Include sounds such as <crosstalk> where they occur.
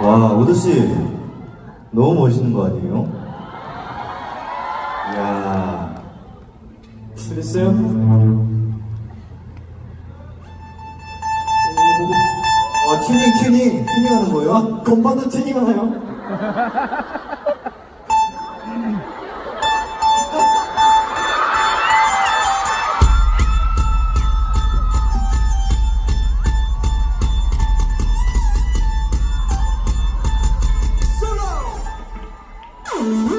와, 오드씨. 너무 멋있는 거 아니에요? 이야. 됐어요? 와, 튜닝, 튜닝. 튜닝 하는 거예요? 건반도 튜닝 하나요? <laughs> Mm-hmm.